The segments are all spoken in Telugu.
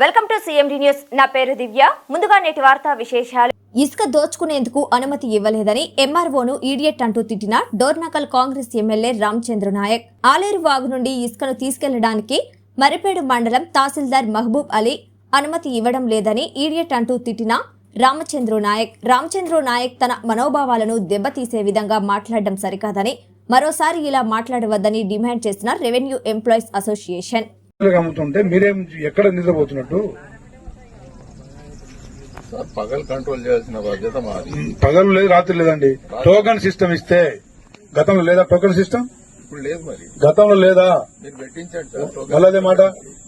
Welcome to CMD news. నా పేరు దివ్య. ముందుగా నేటి వార్తా విశేషాలు. ఇసుక దోచుకునేందుకు అనుమతి ఇవ్వలేదని ఎంఆర్ఓను ఈడియట్ అంటూ తిట్టిన డోర్నకల్ కాంగ్రెస్ ఎమ్మెల్యే రామచంద్ర నాయక్. ఆలేరు వాగు నుండి ఇసుకను తీసుకెళ్ళడానికి మరిపేడు మండలం తహసీల్దార్ మహబూబ్ అలీ అనుమతి ఇవ్వడం లేదని ఈడియట్ అంటూ తిట్టిన రామచంద్ర నాయక్. రామచంద్ర నాయక్ తన మనోభావాలను దెబ్బతీసే విధంగా మాట్లాడడం సరికాదని మరోసారి ఇలా మాట్లాడవద్దని డిమాండ్ చేసిన రెవెన్యూ ఎంప్లాయీస్ అసోసియేషన్. అమ్ముతుంటే మీరేం ఎక్కడ నిద్రపోతున్నట్టు? పగలు కంట్రోల్ చేయాల్సిన బాధ్యత మాది. పగలు లేదు రాత్రి లేదండి. టోకన్ సిస్టమ్ ఇస్తే గతంలో లేదా టోకన్ సిస్టమ్ ఇప్పుడు లేదు మరి. గతంలో లేదా? మీరు పెట్టించండి అదే మాట?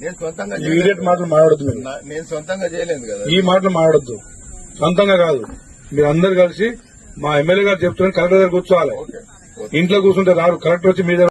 నేను సొంతంగా ఈ ఇడియట్ మాటలు మాట్లాడద్దు నేను సొంతంగా చేయలేదు కదా. ఈ మాటలు మాట్లాడద్దు. సొంతంగా కాదు. మీరు అందరు కలిసి మా ఎమ్మెల్యే గారు చెప్తున్నారు కలెక్టర్ దగ్గర కూర్చోవాలి. ఇంట్లో కూర్చుంటే రారు కలెక్టర్ వచ్చి మీ దగ్గర